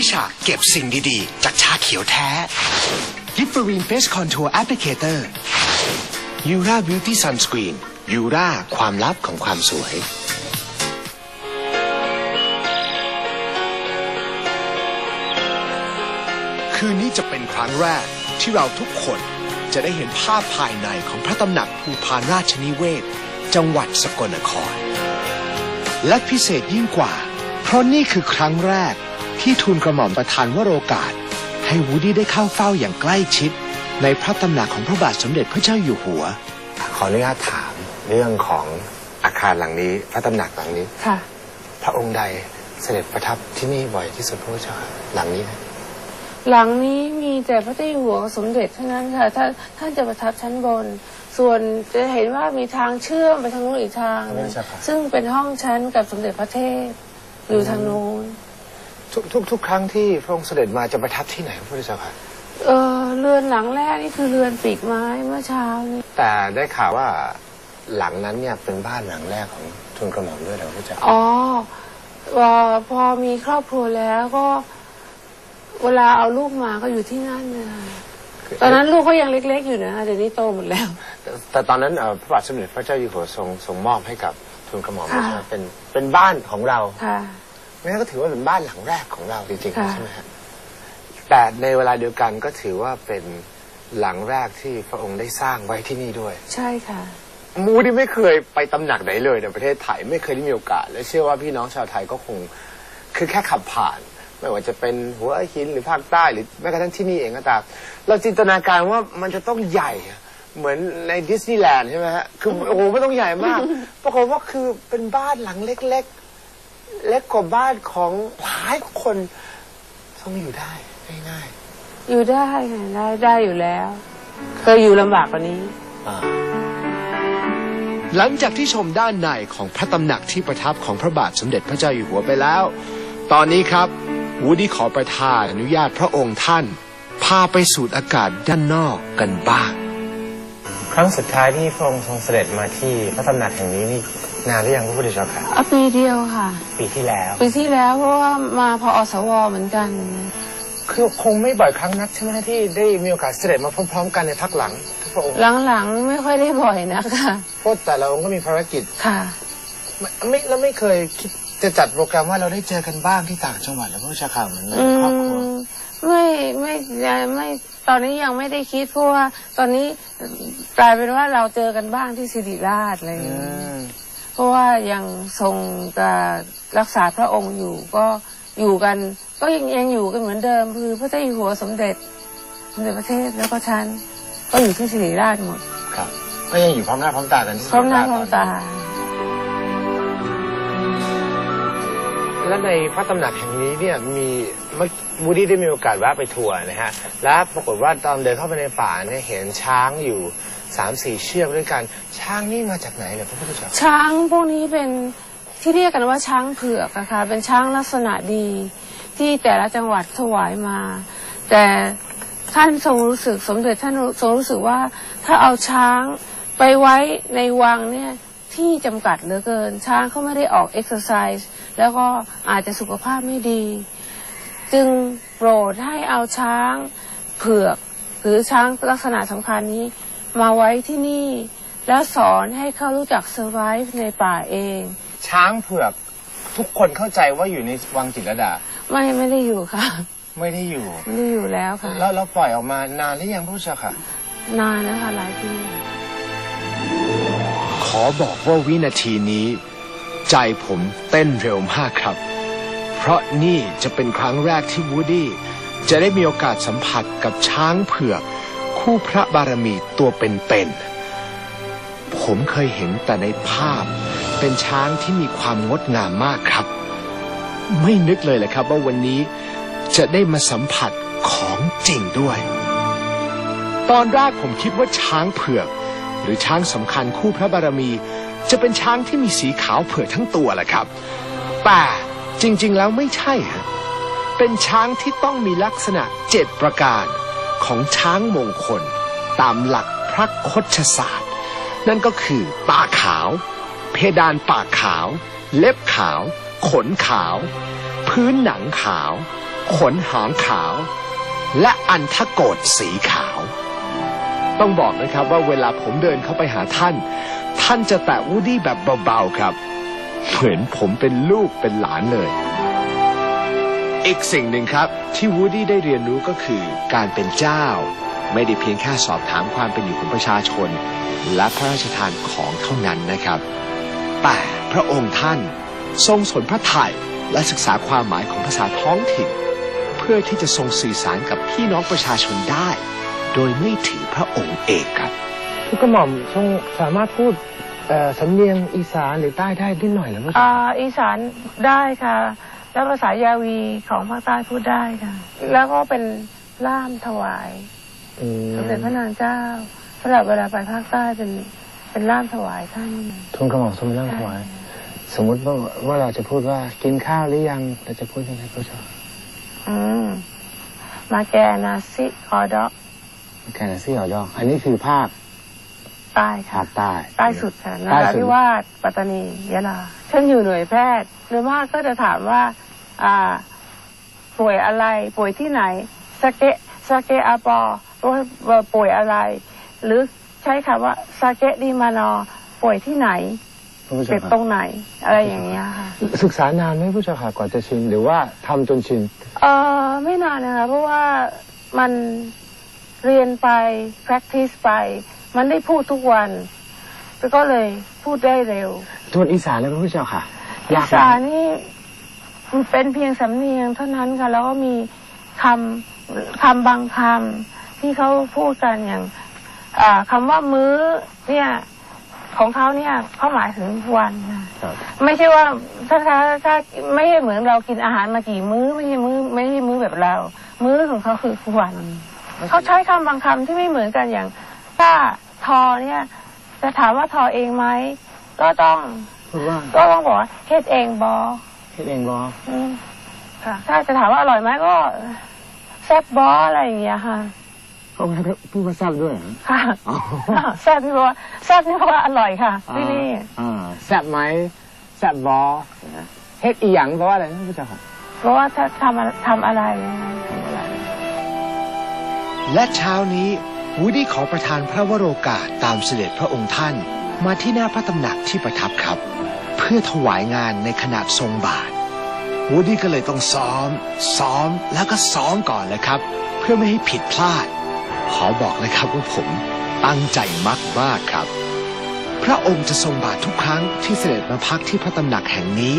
ที่ฉากเก็บสิ่งดีๆ จากชาเขียวแท้ยิปฟรีนเฟสคอนทัวร์แอปพลิเคเตอร์ยูราบิวตี้ซันสกรีนยูราความลับของความสวยคืนนี้จะเป็นครั้งแรกที่เราทุกคนจะได้เห็นภาพภายในของพระตำหนักภูพานราชนิเวศ จังหวัดสกลนคร และพิเศษยิ่งกว่า เพราะนี่คือครั้งแรก ที่ทูลกระหม่อมประธานวโรกาส ให้วูดดี้ได้เข้าเฝ้าอย่างใกล้ชิด ในพระตำหนักของพระบาทสมเด็จพระเจ้าอยู่หัว ขออนุญาตถามเรื่องของอาคารหลังนี้ พระตำหนักหลังนี้ ค่ะ พระองค์ใดเสด็จประทับที่นี่บ่อยที่สุดพระพุทธเจ้าหลังนี้นะหลังนี้มีแต่พระเจ้าอยู่หัวกับสมเด็จเท่านั้นค่ะท่านท่านจะประทับชั้นบน ส่วนจะเห็นว่ามีทางเชื่อมไปทางนู้นอีกทางหนึ่งซึ่งเป็นห้องชั้นกับสมเด็จพระเทพอยู่ทางนู้น ทุกทุกทุกครั้งที่พระองค์เสด็จมาจะประทับที่ไหนพระพุทธเจ้าค่ะเออเรือนหลังแรกนี่คือเรือนปีกไม้เมื่อเช้านี้แต่ได้ข่าวว่าหลังนั้นเนี่ยเป็นบ้านหลังแรกของทูลกระหม่อมด้วยเหรอพระพุทธเจ้าอ๋อว่าพอมีครอบครัวแล้วก็ เวลาเอาลูกมาก็อยู่ที่นั่นนะคะตอนนั้นลูกเขายังเล็ก ๆ อยู่นะเดี๋ยวนี้โตหมดแล้ว แต่แต่ตอนนั้นเอ่อพระบาทสมเด็จพระเจ้าอยู่หัวทรงทรงมอบให้กับทูลกระหม่อมค่ะ ใช่ไหมเป็นเป็นบ้านของเรา ค่ะ งั้นก็ถือว่าเป็นบ้านหลังแรกของเราจริงค่ะ ๆใช่ไหมฮะแต่ในเวลาเดียวกันก็ถือว่าเป็นหลังแรกที่พระองค์ได้สร้างไว้ที่นี่ด้วย ใช่ค่ะ มูที่ไม่เคยไปตำหนักไหนเลยในประเทศไทยไม่เคยได้มีโอกาส และเชื่อว่าพี่น้องชาวไทยก็คง คือแค่ขับผ่าน ไม่ว่าจะเป็นหัวหินหรือภาคใต้หรือแม้กระทั่งที่นี่เองก็ตามเราจินตนาการว่ามันจะต้องใหญ่อะเหมือนในดิสนีย์แลนด์ใช่ไหมฮะคือโอ้โหไม่ต้องใหญ่มาก ปรากฏว่าคือเป็นบ้านหลังเล็ก ๆ เล็กกว่าบ้านของหลายคนต้องอยู่ได้ง่ายอยู่ได้ค่ะได้ได้อยู่แล้ว เคยอยู่ลำบากกว่านี้ๆอ่าหลังจากที่ชมด้านในของพระตำหนักที่ประทับของพระบาทสมเด็จพระเจ้าอยู่หัวไปแล้ว ตอนนี้ครับวูดดี้ขอประทานอนุญาตพระองค์ท่าน พาไปสูดอากาศด้านนอกกันบ้าง ครั้งสุดท้ายที่พระองค์ทรงเสด็จมาที่พระตำหนักแห่งนี้นี่ นานหรือยังพระพุทธเจ้าค่ะเอาปีเดียวค่ะ ปีที่แล้วปีที่แล้วเพราะว่ามาพออสวเหมือนกัน คือคงไม่บ่อยครั้งนักใช่ไหมที่ได้มีโอกาสเสด็จมาพร้อม ๆ กันในพักหลังทุกพระองค์หลังๆ ไม่ค่อยได้บ่อยนะคะเพราะแต่ละองค์ก็มีภารกิจค่ะไม่ไม่แล้วไม่เคยคิดจะจัดโปรแกรมว่าเราได้เจอกันบ้างที่ต่างจังหวัดแล้วพระชาข่าวเหมือนในอืครอบครัวมไม่ไม่ยังไม่ตอนนี้ยังไม่ได้คิดเพราะว่าตอนนี้กลายเป็นว่าเราเจอกันบ้างที่สิริราชอะไรอย่างอืเงี้ยมเพ ราะว่ายังทรงการรักษาพระองค์อยู่ก็อยู่กัน ก็ยังยังอยู่กันเหมือนเดิม คือพระเจ้าอยู่หัวสมเด็จสมเด็จพระเทพแล้วก็ฉันก็อยู่ที่สิริราชหมดครับก็ยังอยู่พร้อมหน้าพร้อมตากันที่พร้อมหน้าพร้อมตา และในพระตำหนักแห่งนี้เนี่ยมีเมื่อบูดี้ได้มีโอกาสแวะไปทัวร์นะฮะและปรากฏว่าตอนเดินเข้าไปในป่าเนี่ยเห็นช้างอยู่ สามสี่เชือกด้วยกัน ช้างนี่มาจากไหนเลยพระพุทธเจ้าช้างพวกนี้เป็นที่เรียกกันว่าช้างเผือกอะค่ะเป็นช้างลักษณะดีที่แต่ละจังหวัดถวายมา แต่ท่านทรงรู้สึกสมเด็จท่านทรงรู้สึกว่าถ้าเอาช้างไปไว้ในวังเนี่ยที่จำกัดเหลือเกิน ช้างเขาไม่ได้ออกเอ็กซ์ไซส์แล้วก็อาจจะสุขภาพไม่ดี จึงโปรดให้เอาช้างเผือก หรือช้างลักษณะสำคัญนี้ มาไว้ที่นี่ แล้วสอนให้เขารู้จัก survive ในป่าเอง ช้างเผือกทุกคนเข้าใจว่าอยู่ในวังจิตรลดา ไม่ไม่ได้อยู่ค่ะ ไม่ได้อยู่ ไม่ได้อยู่แล้วค่ะ แล้วเราปล่อยออกมานานหรือยังพระพุทธเจ้าค่ะ นานนะคะหลายปีขอบอกว่าวินาทีนี้ ใจผมเต้นเร็วมากครับ เพราะนี่จะเป็นครั้งแรกที่วูดดี้จะได้มีโอกาสสัมผัสกับช้างเผือก คู่พระบารมีตัวเป็นๆ ผมเคยเห็นแต่ในภาพ เป็นช้างที่มีความงดงามมากครับ ไม่นึกเลยแหละครับว่าวันนี้จะได้มาสัมผัสของจริงด้วย ตอนแรกผมคิดว่าช้างเผือก หรือช้างสำคัญคู่พระบารมี จะเป็นช้างที่มีสีขาวเผือกทั้งตัวแหละครับ แต่จริงๆแล้วไม่ใช่ฮะเป็นช้างที่ต้องมีลักษณะเจ็ดประการ ของช้างมงคล ตามหลักพระคชศาสตร์ นั่นก็คือตาขาว เพดานปากขาว เล็บขาว ขนขาว พื้นหนังขาว ขนหางขาว และอันทโกดสีขาว ต้องบอกนะครับว่าเวลาผมเดินเข้าไปหาท่าน ท่านจะแตะวูดี้แบบเบาๆครับ เหมือนผมเป็นลูกเป็นหลานเลย อีกสิ่งหนึ่งครับ ที่วูดดี้ได้เรียนรู้ก็คือการเป็นเจ้า ไม่ได้เพียงแค่สอบถามความเป็นอยู่ของประชาชน และพระราชทานของเท่านั้นนะครับ แต่พระองค์ท่านทรงสนพระทัยและศึกษาความหมายของภาษาท้องถิ่น เพื่อที่จะทรงสื่อสารกับพี่น้องประชาชนได้ โดยไม่ถือพระองค์เองครับทุกกระหม่อมทรงสามารถพูดเอ่อสำเนียงอีสานหรือใต้ได้นิดหน่อยหรือเปล่าอ่าอีสานได้ค่ะ แล้วภาษายาวีของภาคใต้พูดได้ค่ะ แล้วก็เป็นล่ามถวายอืมสมเด็จพระนางเจ้าสำหรับเวลาไปภาคใต้เป็นเป็นล่ามถวายท่านทุนกระหม่อมทรงเรื่องถวาย สมมุติว่าว่าเราจะพูดว่ากินข้าวหรือยังเราจะพูดยังไงพระเจ้าอืมมาแกนาซิคอดอแค่นั้นสิเหรอดอกอันนี้คือภาคใต้ภาค่ะคใต้ใต้สุดค่ะนใต้ราสุดธิวาสปัตตานียะลาฉันอยู่หน่วยแพทย์โดยมากก็จะถามว่าอ่า ป่วยอะไร ป่วยที่ไหนสเกะสเกะอาปอว่าป่วยอะไร หรือใช้คำว่าสเกะดีมานอ ป่วยที่ไหนพระพุทธเจ็เจ้าบค่ะตรงไหน อะไรอย่างเงี้ยค่ะ ศึกษานานไหมพระเจ้าค่ะกว่าจะชินหรือว่าทำจนชิน เออไม่นานนะคะเพราะว่ามันเรียนไป practice ไป มันได้พูดทุกวันแล้วก็เลยพูดได้เร็วทวนอีสานแล้วพระพุทธเจ้าค่ะอียากไหมสานนี่มัน เป็นเพียงสำเนียงเท่านั้นค่ะแล้วก็มีคำคำบางคำที่เขาพูดกันอย่างอ่าคำว่ามื้อเนี่ยของเขาเนี่ยเขาหมายถึงวันค่ะครับไม่ใช่ว่าถ้าถ้าถ้าไม่ใช่เหมือนเรากินอาหารมากี่มื้อไม่ใช่มื้อไม่ใช่มื้อแบบเรา มื้อของเขาคือวันเขาใช้คำบางคำที่ไม่เหมือนกันอย่าง ถ้าทอเนี่ยจะถามว่าทอเองไหมก็ต้องพูดว่าก็ต้องบอกว่าเฮ็ดเองบอ คิดเองบออืมค่ะ ถ้าจะถามว่าอร่อยไหมก็แซ่บบออะไรอย่างเงี้ยค่ะ เขาพูดว่าทราบด้วยเหรอ ค่ะอ๋อ แซ่บนี่เพราะว่าแซ่บนี่เพราะว่าอร่อยค่ะที่นี่อ่าแซ่บไหมแซ่บบอเฮ็ดอีหยังแปลว่าอะไรนะพระพุทธเจ้าค่ะ เพราะว่าถ้าทำอะไรทำอะไรนะคะทำอะไรและเช้านี้วูดดี้ขอประทานพระวโรกาสตามเสด็จพระองค์ท่าน มาที่หน้าพระตำหนักที่ประทับครับเพื่อถวายงานในขนาดทรงบาทวูดดี้ก็เลยต้องซ้อม ซ้อมแล้วก็ซ้อมก่อนเลยครับ เพื่อไม่ให้ผิดพลาด ขอบอกเลยครับว่าผมตั้งใจมากมากครับ พระองค์จะทรงบาททุกครั้งที่เสด็จมาพักที่พระตำหนักแห่งนี้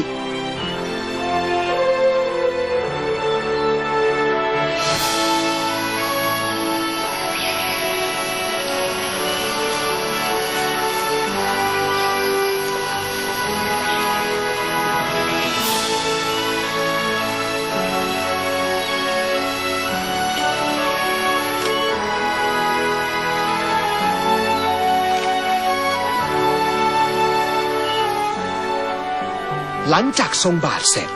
หลังจากทรงบาทเสร็จ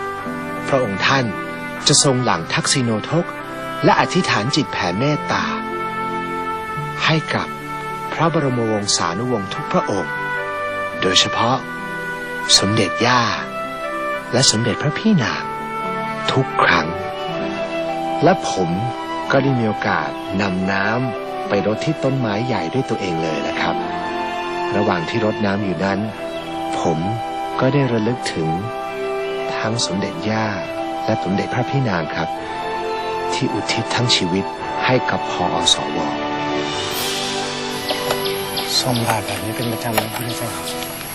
พระองค์ท่านจะทรงหลังทักษิโนทก และอธิษฐานจิตแผ่เมตตา ให้กับพระบรมวงศานุวงศ์ทุกพระองค์ โดยเฉพาะสมเด็จย่า และสมเด็จพระพี่นางทุกครั้ง และผมก็ได้มีโอกาสนำน้ำไปรดที่ต้นไม้ใหญ่ด้วยตัวเองเลยนะครับ ระหว่างที่รดน้ำอยู่นั้น ผม ก็ได้ระลึกถึงทั้งสมเด็จย่าและสมเด็จพระพี่นางครับ ที่อุทิศทั้งชีวิตให้กับพออสวทรงบาทแบบนี้เป็นประจำเลยพระพุทธเจ้าค่ะ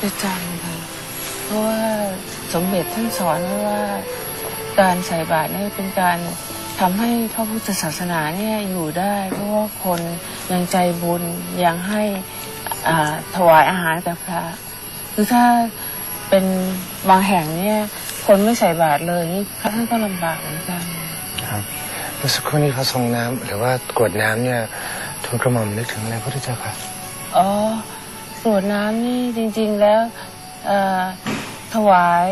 ประจำค่ะเพราะว่าสมเด็จท่านสอนไว้ว่าการใส่บาตรเนี่ยเป็นการทำให้พระพุทธศาสนาเนี่ยอยู่ได้ เพราะว่าคนยังใจบุญยังให้อ่าถวายอาหารกับพระคือถ้า เป็นบางแห่งเนี่ย คนไม่ใส่บาตรเลยนี่พระท่านก็ลำบากเหมือนกันครับเมื่อสักครู่นี้เขาทรงน้ำหรือว่ากรวดน้ำเนี่ยทูลกระหม่อมนึกถึงอะไรพระพุทธเจ้าค่ะอ๋อกรวดน้ำนี่จริง ๆแล้วเอ่อถวาย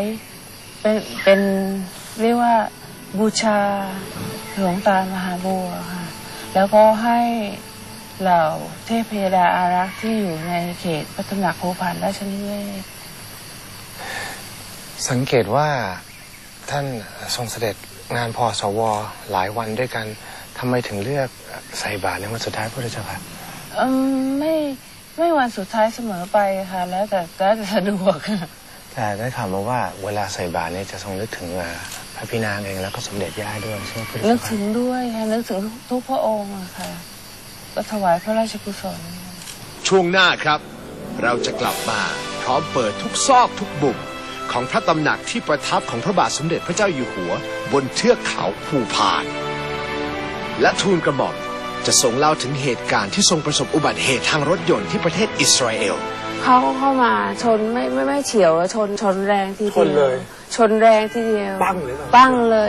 เป็นเป็นเรียกว่าบูชาหลวงตามหาบัวค่ะ แล้วก็ให้เหล่าเทพยดาอารักษ์ที่อยู่ในเขตพัฒนาโคพันราชนิเวศน์ สังเกตว่าท่านทรงเสด็จงานพอสวหลายวันด้วยกันทำไมถึงเลือกใส่บาตรในวันสุดท้ายพระพุทธเจ้าค่ะอืมไม่ไม่วันสุดท้ายเสมอไปค่ะ แล้วแต่แล้วแต่สะดวกแต่ได้ข่าวมาว่าเวลาใส่บาตรเนี่ยจะทรงนึกถึงเอ่อพระพี่นางเองแล้วก็สมเด็จย่าด้วยใช่ไหมพระพุทธนึเจ้ากถึค่ะงด้วยค่ะนึกถึงทุกทุกพระองค์อะค่ะก็ถวายพระราชกุศลช่วงหน้าครับ เราจะกลับมาพร้อมเปิดทุกซอกทุกบุม ของพระตำหนักที่ประทับของพระบาทสมเด็จพระเจ้าอยู่หัว บนเทือกเขาภูพาน และทูลกระหม่อมจะทรงเล่าถึงเหตุการณ์ที่ทรงประสบอุบัติเหตุทางรถยนต์ที่ประเทศอิสราเอลเขาเข้ามาชนไม่ไม่ไม่เฉียวชนชนแรงทีเดียวชนเลย ชนแรงทีเดียวปั้งเลยเหรอปั้งเลย